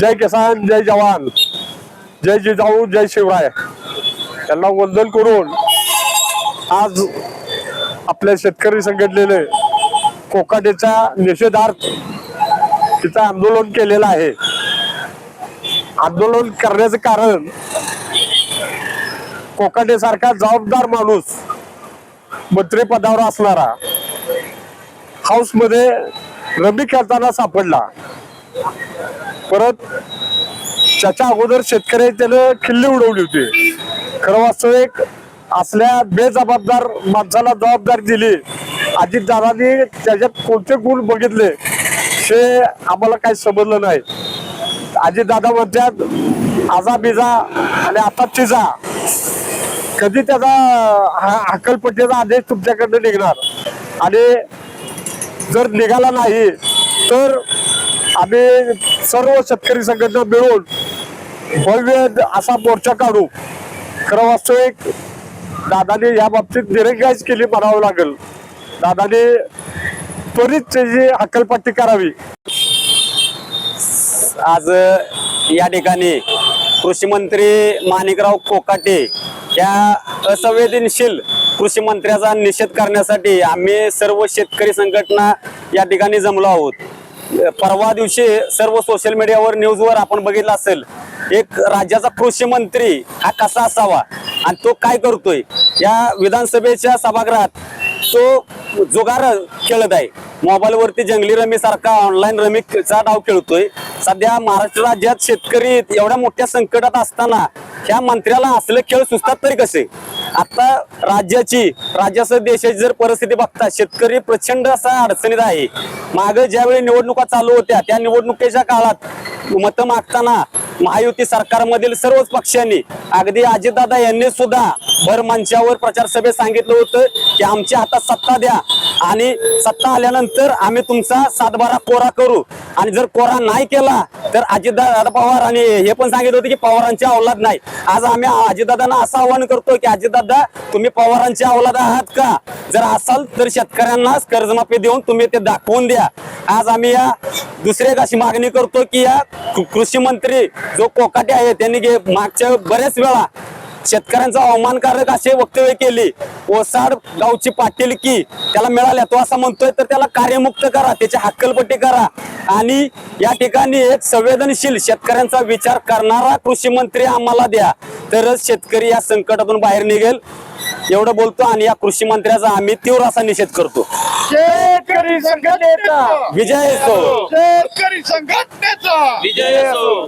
जय किसान जय जवान जय जिजाऊ जय शिवराय. त्यांना वंदन करून आज आपल्या शेतकरी संघटनेने कोकाटेचा निषेधार्थ तिचं आंदोलन केलेलं आहे. आंदोलन करण्याचं कारण कोकाटेसारखा जबाबदार माणूस मंत्रिपदावर असणारा हाऊसमध्ये रमी खेळताना सापडला. परत त्याच्या अगोदर शेतकरी त्यानं खिल्ली उडवली होती. खरं वास्तविक असल्या बेजबाबदार माणसाला जबाबदारी दिली. अजित दादांनी त्याच्यात कोणते गुण बघितले हे आम्हाला काही समजलं नाही. अजितदादा म्हणतात आजा बिजा आणि आता चिजा. कधी त्याचा हा- आदेश तुमच्याकडनं निघणार? आणि जर निघाला नाही तर आम्ही सर्व शेतकरी संघटना मिळून भव्य असा मोर्चा काढू. खरं वास्तविक दादाने या बाबतीत निरंगाईच केली म्हणावं लागेल. दादाने त्वरित त्याची हक्कलपट्टी करावी. आज या ठिकाणी कृषी मंत्री माणिकराव कोकाटे या असंवेदनशील कृषी मंत्र्याचा निषेध करण्यासाठी आम्ही सर्व शेतकरी संघटना या ठिकाणी जमलो आहोत. परवा दिवशी सर्व सोशल मीडियावर न्यूजवर आपण बघितलं असेल एक राज्याचा कृषी मंत्री हा कसा असावा आणि तो काय करतोय? या विधानसभेच्या सभागृहात तो जुगार खेळत आहे. मोबाईलवरती जंगली रमी सारखा ऑनलाईन रमीचा डाव खेळतोय. सध्या महाराष्ट्र राज्यात शेतकरी एवढ्या मोठ्या संकटात असताना ह्या मंत्र्याला असले खेळ सुचतात तरी कसे? आता राज्याची राज्यासह देशाची जर परिस्थिती बघता शेतकरी प्रचंड असा अडचणीत आहे. माग ज्यावेळी निवडणुका चालू होत्या त्या निवडणुकीच्या काळात मतं मागताना महायुती सरकारमधील सर्वच पक्षांनी अगदी अजितदादा यांनी सुद्धा भर मंचावर प्रचार सभेत सांगितलं होतं की आमच्या हातात सत्ता द्या. आणि सत्ता आल्यानंतर आम्ही तुमचा सातबारा कोरा करू. आणि जर कोरा नाही केला तर अजितदादा पवार आणि हे पण सांगितलं होतं की पवारांची अवलाद नाही. आज आम्ही अजितदादांना असं आवाहन करतो की अजितदादा तुम्ही पवारांची अवलाद आहात का? जर असाल तर शेतकऱ्यांना कर्जमाफी देऊन तुम्ही ते दाखवून द्या. आज आम्ही या दुसरी एक अशी मागणी करतो की या कृषी मंत्री जो कोकाटे आहे त्यांनी मागच्या बऱ्याच वेळा शेतकऱ्यांचा अवमानकारक असे वक्तव्य केली. ओसाड गावची पाटील की त्याला मिळाल्या तो असं म्हणतोय तर त्याला कार्यमुक्त करा त्याची हक्कलपट्टी करा. आणि या ठिकाणी एक संवेदनशील शेतकऱ्यांचा विचार करणारा कृषी मंत्री आम्हाला द्या. तरच शेतकरी या संकटातून बाहेर निघेल. एवढं बोलतो आणि या कृषी मंत्र्याचा आम्ही तीव्र असा निषेध करतो. शेतकरी संघटनेचा. विजय असो. शेतकरी संघटनेचा. विजय असो.